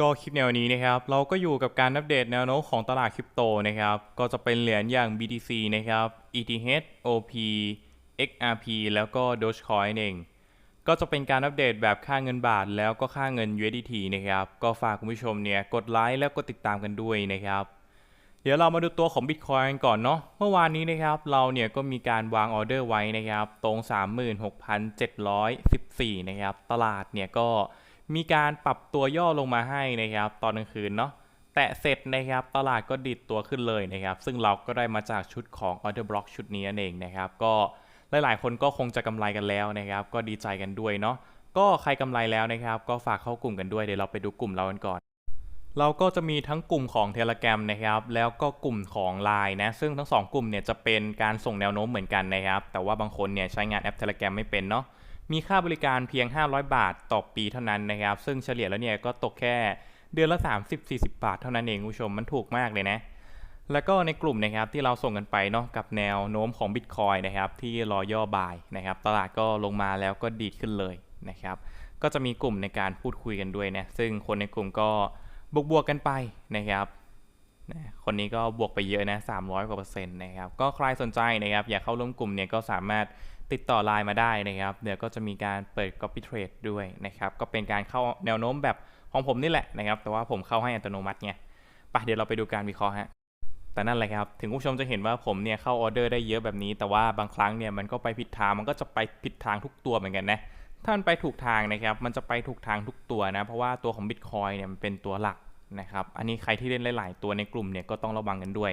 ก็คลิปแนวนี้นะครับ เราก็อยู่กับการอัปเดตแนวโน้มของตลาดคริปโตนะครับ ก็จะเป็นเหรียญอย่าง BTC นะครับ ETH OP XRP แล้วก็ Dogecoin เองก็จะเป็นการอัปเดตแบบค่าเงินบาทแล้วก็ค่าเงิน USDT นะครับ ก็ฝากคุณผู้ชมเนี่ยกดไลค์แล้วก็ติดตามกันด้วยนะครับ เดี๋ยวเรามาดูตัวของ Bitcoin ก่อนเนาะ เมื่อวานนี้นะครับ เราเนี่ยก็มีการวางออเดอร์ไว้นะครับ ตรง 36,714 นะครับ ตลาดเนี่ยก็ มีการปรับตัวย่อลงมาให้นะครับ ตอนกลางคืนเนาะแตะเสร็จนะครับ ตลาดก็ดิดตัวขึ้นเลยนะครับ ซึ่งเราก็ได้มาจากชุดของ Order Block ชุดนี้นั่นเองนะครับ ก็หลายๆ คนก็คงจะกำไรกันแล้วนะครับ ก็ดีใจกันด้วยเนาะก็ใครกำไรแล้วนะครับ ก็ฝากเข้ากลุ่มกันด้วยเดี๋ยวเราไปดูกลุ่มเรากันก่อน เราก็จะมีทั้งกลุ่มของ Telegram นะครับ แล้วก็กลุ่มของ Line นะ ซึ่งทั้งสองกลุ่มเนี่ยจะเป็นการส่งแนวโน้มเหมือนกันนะครับ แต่ว่าบางคนเนี่ยใช้งานแอป Telegram ไม่เป็นเนาะ มีค่าบริการเพียง 500 บาทต่อปีเท่านั้นนะครับ ซึ่งเฉลี่ยแล้วเนี่ยก็ตกแค่เดือนละ 30-40 บาทเท่านั้นเองคุณผู้ชมมันถูกมากเลยนะแล้วก็ในกลุ่มนะครับที่เราส่งกันไปเนาะกับแนวโน้มของ Bitcoin นะครับที่รอย่อบายนะครับตลาดก็ลงมาแล้วก็ดีดขึ้นเลยนะครับก็จะมีกลุ่มในการพูดคุยกันด้วยนะซึ่งคนในกลุ่มก็บวกบวกกันไปนะครับคนนี้ก็บวกไปเยอะนะ300กว่าเปอร์เซ็นต์นะครับก็ใครสนใจนะครับอยากเข้าร่วมกลุ่มเนี่ยก็สามารถ ติดต่อไลน์มาได้นะครับ เดี๋ยวก็จะมีการเปิด copy trade ด้วยนะครับ ก็เป็นการเข้าแนวโน้มแบบของผมนี่แหละนะครับ แต่ว่าผมเข้าให้อัตโนมัติไงไปเดี๋ยวเราไปดูการวิเคราะห์ฮะ แต่นั่นแหละครับ ถึงผู้ชมจะเห็นว่าผมเนี่ยเข้าออเดอร์ได้เยอะแบบนี้ แต่ว่าบางครั้งเนี่ยมันก็ไปผิดทาง มันก็จะไปผิดทางทุกตัวเหมือนกันนะ ถ้ามันไปถูกทางนะครับ มันจะไปถูกทางทุกตัวนะ เพราะว่าตัวของ Bitcoin เนี่ยมันเป็นตัวหลักนะครับ อันนี้ใครที่เล่นหลาย ๆ ตัวในกลุ่มเนี่ยก็ต้องระวังกันด้วย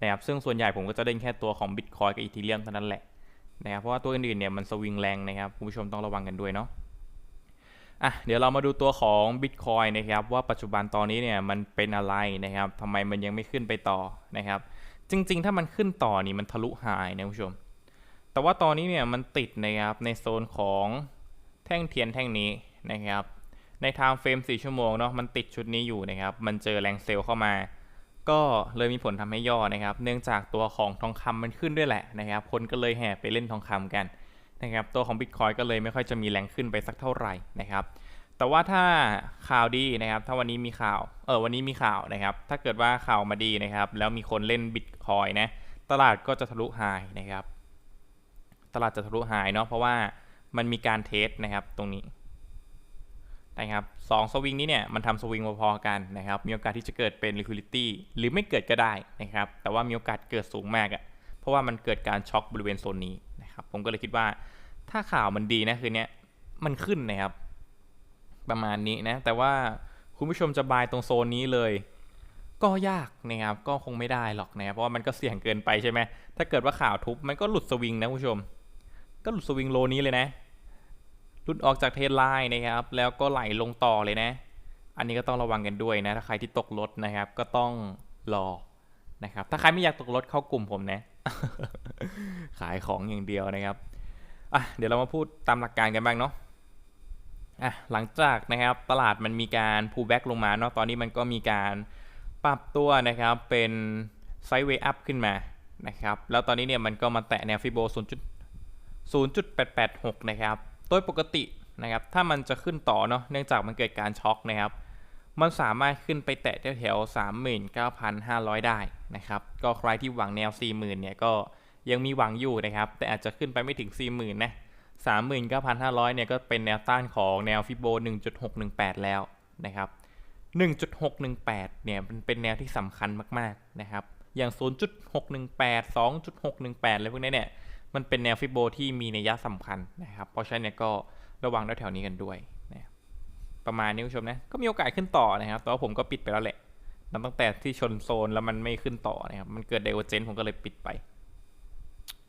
นะครับ ซึ่งส่วนใหญ่ผมก็จะเล่นแค่ตัวของ Bitcoin กับ Ethereum เท่านั้นแหละ นะครับเพราะว่าตัวอื่นๆเนี่ยมันสวิงแรงนะครับคุณผู้ชมต้องระวังกันด้วยเนาะอะเดี๋ยวเรามาดูตัวของ Bitcoin นะครับว่าปัจจุบันตอนนี้เนี่ยมันเป็นอะไรนะครับทำไมมันยังไม่ขึ้นไปต่อนะครับ จริงๆ ถ้ามันขึ้นต่อนี่มันทะลุหายนะคุณผู้ชม แต่ว่าตอนนี้เนี่ยมันติดนะครับในโซนของแท่งเทียนแท่งนี้นะครับในทม์เฟรม 4 ชั่วโมงเนาะมันติดชุดนี้อยู่นะครับ มันเจอแรงเซลล์เข้ามา ก็เลยมีผลทำให้ย่อนะครับ เนื่องจากตัวของทองคำมันขึ้นด้วยแหละนะครับ คนก็เลยแห่ไปเล่นทองคำกันนะครับ ตัวของ Bitcoin ก็เลยไม่ค่อยจะมีแรงขึ้นไปสักเท่าไหร่นะครับ แต่ว่าถ้าข่าวดีนะครับ ถ้าวันนี้มีข่าว เออวันนี้มีข่าวนะครับ ถ้าเกิดว่าข่าวมาดีนะครับ แล้วมีคนเล่นบิตคอยนะ ตลาดก็จะทะลุไฮนะครับ ตลาดจะทะลุไฮเนาะ เพราะว่ามันมีการเทสนะครับตรงนี้ นะครับสองสวิงนี้เนี่ยมันทำสวิงพอๆกันนะครับ มีโอกาสที่จะเกิดเป็น liquidity หรือไม่เกิดก็ได้นะครับ แต่ว่ามีโอกาสเกิดสูงมากอะ่ะ เพราะว่ามันเกิดการช็อคบริเวณโซนนี้นะครับ ผมก็เลยคิดว่าถ้าข่าวมันดีนะคืนนี้มันขึ้นนะครับ ประมาณนี้นะ แต่ว่าคุณผู้ชมจะบายตรงโซนนี้เลย ก็ยากนะครับ ก็คงไม่ได้หรอกนะครับ เพราะว่ามันก็เสี่ยงเกินไปใช่ไหมถ้าเกิดว่าข่าวทุบมันก็หลุดสวิงนะคุณผู้ชม ก็หลุดสวิงโลนี้เลยนะ หลุดออกจากเทรนไลน์นะครับ แล้วก็ไหลลงต่อเลยนะ อันนี้ก็ต้องระวังกันด้วยนะ ถ้าใครที่ตกรถนะครับ ก็ต้องรอนะครับ ถ้าใครไม่อยากตกรถเข้ากลุ่มผมนะ ขายของอย่างเดียวนะครับอะเดี๋ยวเรามาพูดตามหลักการกันบ้างเนาะอะหลังจากนะครับตลาดมันมีการ pull back ลงมาเนาะตอนนี้มันก็มีการปรับตัวนะครับเป็นไซด์เวย์อัพขึ้นมานะครับแล้วตอนนี้เนี่ยมันก็มาแตะแนวฟิโบ0.0.886 นะครับ โดยปกตินะครับถ้ามันจะขึ้นต่อเนาะเนื่องจากมันเกิดการช็อคนะครับมันสามารถขึ้นไปแตะแถวๆ39,500 ได้นะครับก็ใครที่หวังแนว 40,000เนี่ยก็ยังมีหวังอยู่นะครับแต่อาจจะขึ้นไปไม่ถึง 40,000นะ39,500เนี่ยก็เป็นแนวต้านของแนวฟิโบ 1.618 แล้วนะครับ1.618เนี่ยมันเป็นแนวที่สำคัญมากๆนะครับอย่าง 0.618 2.618อะไรพวกนี้เนี่ย มันเป็นแนวฟิโบที่มีนัยยะสำคัญนะครับ เพราะฉะนั้นเนี่ยก็ระวังแถวๆนี้กันด้วยนะประมาณนี้คุณผู้ชมนะ ก็มีโอกาสขึ้นต่อนะครับ แต่ว่าผมก็ปิดไปแล้วแหละนับตั้งแต่ที่ชนโซนแล้วมันไม่ขึ้นต่อนะครับ มันเกิดไดเวอร์เจนผมก็เลยปิดไป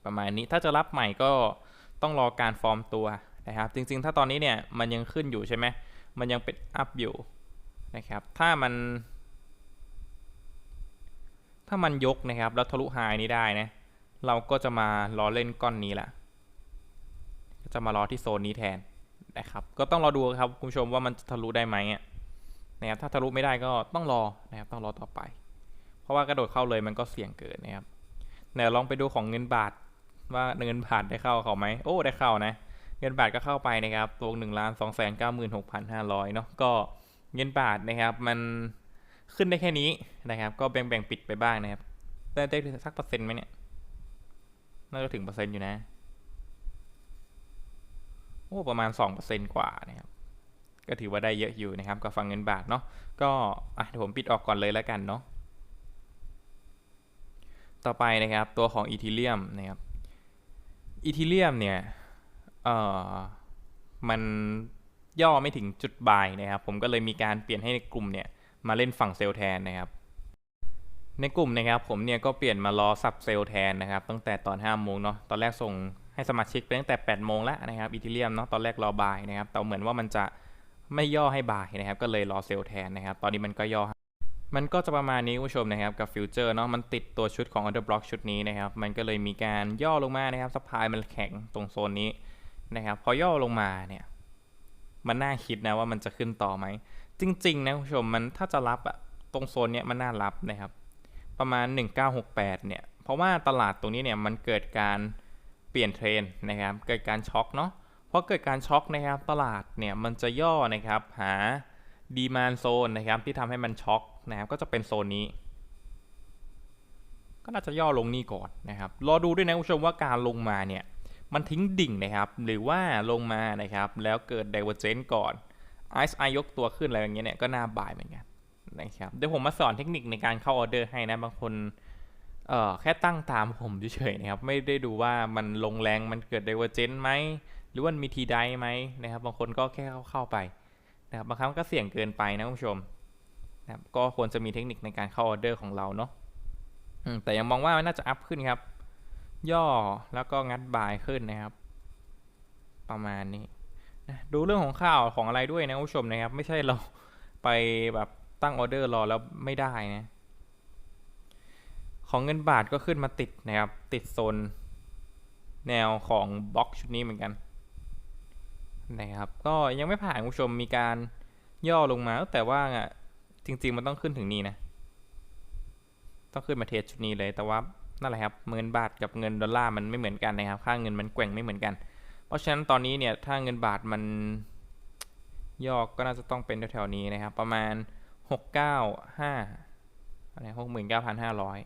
ประมาณนี้ ถ้าจะรับใหม่ก็ต้องรอการฟอร์มตัวนะครับ จริง ๆ ถ้าตอนนี้เนี่ยมันยังขึ้นอยู่ใช่ไหมมันยังเป็นอัพอยู่นะครับ ถ้ามัน ถ้ามันยกนะครับ แล้วทะลุไฮนี้ได้นะ เราก็จะมารอเล่นก้อนนี้แหละก็จะมารอที่โซนนี้แทนนะครับ ก็ต้องรอดูครับคุณผู้ชมว่ามันจะทะลุได้ไหมนะครับถ้าทะลุไม่ได้ก็ต้องรอนะครับต้องรอต่อไป เพราะว่ากระโดดเข้าเลยมันก็เสี่ยงเกินนะครับเดี๋ยวลองไปดูของเงินบาทว่าเงินบาทได้เข้าเขาไหมโอ้ได้เข้านะ เงินบาทก็เข้าไปนะครับตัวหนึ่งล้านสองแสนเก้าหมื่นหกพันห้าร้อยเนาะก็เงินบาทนะครับมันขึ้นได้แค่นี้นะครับ ก็แบ่งแบ่งปิดไปบ้างนะครับได้ได้สักเปอร์เซ็นต์ไหมเนี่ย น่าจะถึงเปอร์เซ็นต์อยู่นะ โอ้ประมาณสองเปอร์เซ็นต์กว่านะครับ ก็ถือว่าได้เยอะอยู่นะครับกับฟังเงินบาทเนาะ ก็อะเดี๋ยวผมปิดออกก่อนเลยแล้วกันเนาะ ต่อไปนะครับตัวของอีทีเรียมนะครับ อีทีเรียมเนี่ยเอ่อมันย่อไม่ถึงจุดบายนะครับ ผมก็เลยมีการเปลี่ยนให้ในกลุ่มเนี่ยมาเล่นฝั่งเซลล์แทนนะครับ ในกลุ่มนะครับผมเนี่ยก็เปลี่ยนมารอสับเซลแทนนะครับตั้งแต่ตอน5โมงเนาะตอนแรกส่งให้สมาชิกไปตั้งแต่8โมงแล้วนะครับอีทีเรียมเนาะตอนแรกรอบายนะครับแต่เหมือนว่ามันจะไม่ย่อให้บายนะครับก็เลยรอเซลแทนนะครับตอนนี้มันก็ย่อ มันก็จะประมาณนี้คุณผู้ชมนะครับกับฟิวเจอร์เนาะมันติดตัวชุดของ Order Block ชุดนี้นะครับมันก็เลยมีการย่อลงมานะครับสปายมันแข็งตรงโซนนี้นะครับพอย่อลงมาเนี่ยมันน่าคิดนะว่ามันจะขึ้นต่อไหมจริงๆนะคุณผู้ชมมันถ้าจะรับอะตรงโซนเนี้ยมันน่ารับนะครับ ประมาณ 1968 เนี่ย เพราะว่าตลาดตรงนี้เนี่ยมันเกิดการเปลี่ยนเทรนนะครับ เกิดการช็อคเนาะเพราะเกิดการช็อคนะครับ ตลาดเนี่ยมันจะย่อนะครับหาดีมานโซนนะครับที่ทำให้มันช็อคนะครับก็จะเป็นโซนนี้ ก็น่าจะย่อลงนี่ก่อนนะครับ รอดูด้วยนะคุณผู้ชมว่าการลงมาเนี่ยมันทิ้งดิ่งนะครับ หรือว่าลงมานะครับ แล้วเกิด divergence ก่อน RSI ยกตัวขึ้นอะไรอย่างเงี้ยเนี่ยก็น่าบ่ายเหมือนกัน นะครับเดี๋ยวผมมาสอนเทคนิคในการเข้าออเดอร์ให้นะบางคนเอ่อแค่ตั้งตามผมเฉยๆนะครับไม่ได้ดูว่ามันลงแรงมันเกิด divergence ไหมหรือว่ามีทีไดไหมนะครับบางคนก็แค่เข้าไปนะครับบางครั้งก็เสี่ยงเกินไปนะคุณผู้ชมนะครับก็ควรจะมีเทคนิคในการเข้าออเดอร์ของเราเนาะแต่ยังมองว่าน่าจะอัพขึ้นครับ ย่อแล้วก็งัดบายขึ้นนะครับ ประมาณนี้นะดูเรื่องของข่าวของอะไรด้วยนะคุณผู้ชมนะครับ ไม่ใช่เราไปแบบ ตั้งออเดอร์รอแล้วไม่ได้นะของเงินบาทก็ขึ้นมาติดนะครับ ติดโซนแนวของบล็อกชุดนี้เหมือนกันนะครับ ก็ยังไม่ผ่านคุณผู้ชมมีการย่อลงมาแต่ว่าอะจริง ๆ มันต้องขึ้นถึงนี้นะ ต้องขึ้นมาเทสชุดนี้เลยแต่ว่านั่นแหละครับเงินบาทกับเงินดอลลาร์มันไม่เหมือนกันนะครับ ค่าเงินมันแกว่งไม่เหมือนกัน เพราะฉะนั้นตอนนี้เนี่ยถ้าเงินบาทมันย่อก็น่าจะต้องเป็นแถวๆนี้นะครับ ประมาณ 6 9 5อะไรหกหมื่นเก้าพันห้าร้อย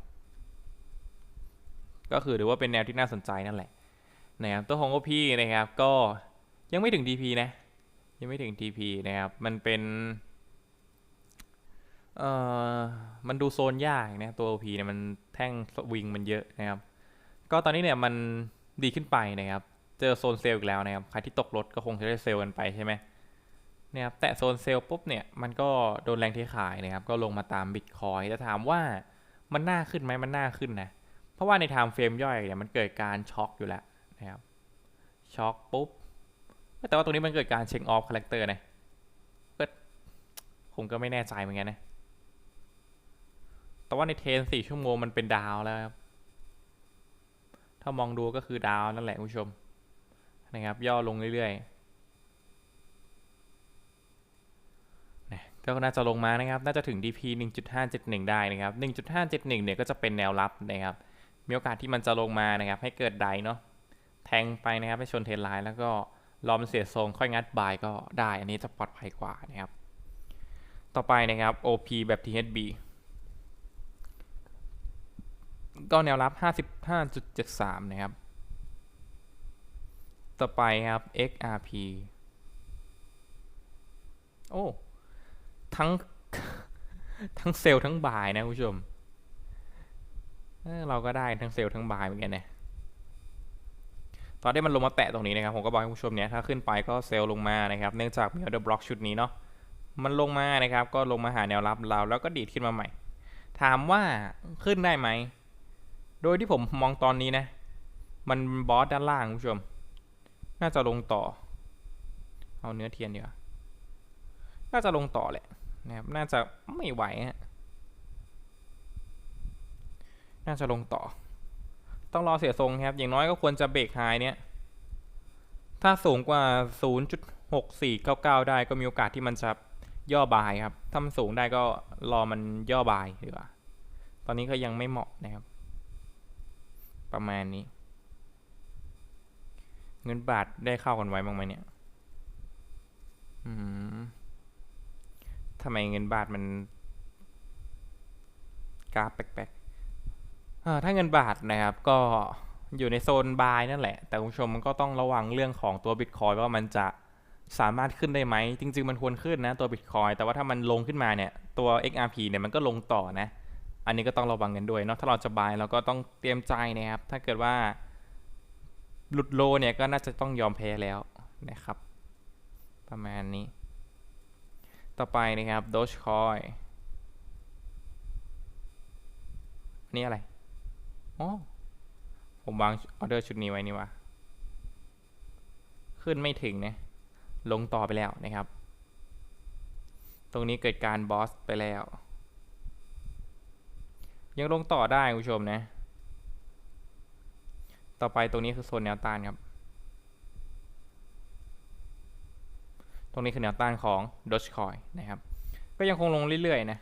ก็คือถือว่าเป็นแนวที่น่าสนใจนั่นแหละนะครับตัวของ OP นะครับก็ยังไม่ถึง TP นะ ยังไม่ถึง TP นะครับมันเป็นเอ่อมันดูโซนยากนะตัว OP เนี่ยมันแท่งวิงมันเยอะนะครับ ก็ตอนนี้เนี่ยมันดีขึ้นไปนะครับ เจอโซนเซลล์อีกแล้วนะครับ ใครที่ตกรถก็คงจะได้เซลล์กันไปใช่ไหม นี่ยครับแตะโซนเซลล์ปุ๊บเนี่ยมันก็โดนแรงเทขายนะครับก็ลงมาตามบิตคอยจะถามว่ามันน่าขึ้นไหมมันน่าขึ้นนะเพราะว่าในไทม์เฟรมย่อยเนี่ยมันเกิดการช็อคอยู่แล้วนะครับช็อคปุ๊บแต่ว่าตรงนี้มันเกิดการเช็คออฟคาแรคเตอร์นะก็ผมก็ไม่แน่ใจเหมือนกันนะแต่ว่าในเทนสี่ชั่วโมงมันเป็นดาวแล้วครับถ้ามองดูก็คือดาวนั่นแหละคุณผู้ชมนะครับย่อลงเรื่อยๆนะ ก็น่าจะลงมานะครับ น่าจะถึง DP 1.571 ได้นะครับ 1.571 เนี่ยก็จะเป็นแนวรับนะครับ มีโอกาสที่มันจะลงมานะครับ ให้เกิดไดเนาะ แทงไปนะครับไปชนเทรนไลน์แล้วก็รอมเสียทรงค่อยงัดบายก็ได้ อันนี้จะปลอดภัยกว่านะครับ ต่อไปนะครับ OP แบบ THB ก็แนวรับ 55.73 นะครับ ต่อไปครับ XRP โอ้ ทั้งทั้งเซลล์ทั้งบายนะคุณผู้ชมเราก็ได้ทั้งเซลล์ทั้งบายเหมือนกันนะตอนที่มันลงมาแตะตรงนี้นะครับผมก็บอกให้คุณผู้ชมเนี่ยถ้าขึ้นไปก็เซลล์ลงมานะครับ เนื่องจากมีออเดอร์บล็อกชุดนี้เนาะมันลงมานะครับ ก็ลงมาหาแนวรับเราแล้วก็ดีดขึ้นมาใหม่ ถามว่าขึ้นได้ไหม โดยที่ผมมองตอนนี้นะ มันบอสด้านล่างคุณผู้ชม น่าจะลงต่อ เอาเนื้อเทียนดีกว่าน่าจะลงต่อแหละ นะครับน่าจะไม่ไหวฮะน่าจะลงต่อ ต้องรอเสียทรงครับ อย่างน้อยก็ควรจะเบรกไฮเนี้ยถ้าสูงกว่า 0.6499 ได้ก็มีโอกาสที่มันจะย่อบายครับ ถ้ามันสูงได้ก็รอมันย่อบายดีกว่า ตอนนี้ก็ยังไม่เหมาะนะครับ ประมาณนี้ เงินบาทได้เข้ากันไว้บ้างไหมเนี่ย อืม ทำไมเงินบาทมันกราฟแปลกๆอ่าถ้าเงินบาทนะครับก็อยู่ในโซนบายนั่นแหละ แต่คุณผู้ชมมันก็ต้องระวังเรื่องของตัวบิตคอยว่ามันจะสามารถขึ้นได้ไหม จริง ๆ มันควรขึ้นนะตัวบิตคอยแต่ว่าถ้ามันลงขึ้นมาเนี่ยตัว XRP เนี่ยมันก็ลงต่อนะ อันนี้ก็ต้องระวังกันด้วยเนาะถ้าเราจะบายเราก็ต้องเตรียมใจนะครับ ถ้าเกิดว่าหลุดโลเนี่ยก็น่าจะต้องยอมแพ้แล้วนะครับ ประมาณนี้ ต่อไปนะครับ Dogecoin นี่อะไรอ๋อผมวางออเดอร์ชุดนี้ไว้นี่วะขึ้นไม่ถึงนะลงต่อไปแล้วนะครับ ตรงนี้เกิดการบอสไปแล้ว ยังลงต่อได้คุณผู้ชมนะ ต่อไปตรงนี้คือโซนแนวต้านครับ ตรงนี้คือแนวต้านของ Dogecoin นะครับ ก็ยังคงลงเรื่อยๆนะ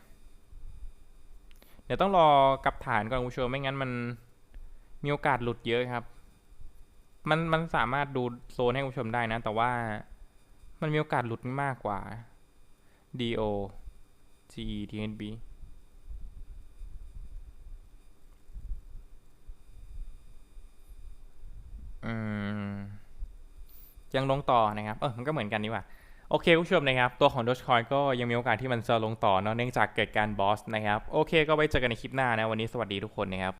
เดี๋ยวต้องรอกลับฐานก่อนคุณผู้ชมไม่งั้นมันมีโอกาสหลุดเยอะครับ มันมันสามารถดูโซนให้คุณผู้ชมได้นะ แต่ว่ามันมีโอกาสหลุดมากกว่า DO GE TNB อืมยังลงต่อนะครับ เออมันก็เหมือนกันนี่ว่า โอเคคุณผู้ชมนะครับ ตัวของ Dogecoin ก็ยังมีโอกาสที่มันจะลงต่อเนาะเนื่องจากเกิดการบอสนะครับ โอเคก็ไว้เจอกันในคลิปหน้านะ วันนี้สวัสดีทุกคนนะครับ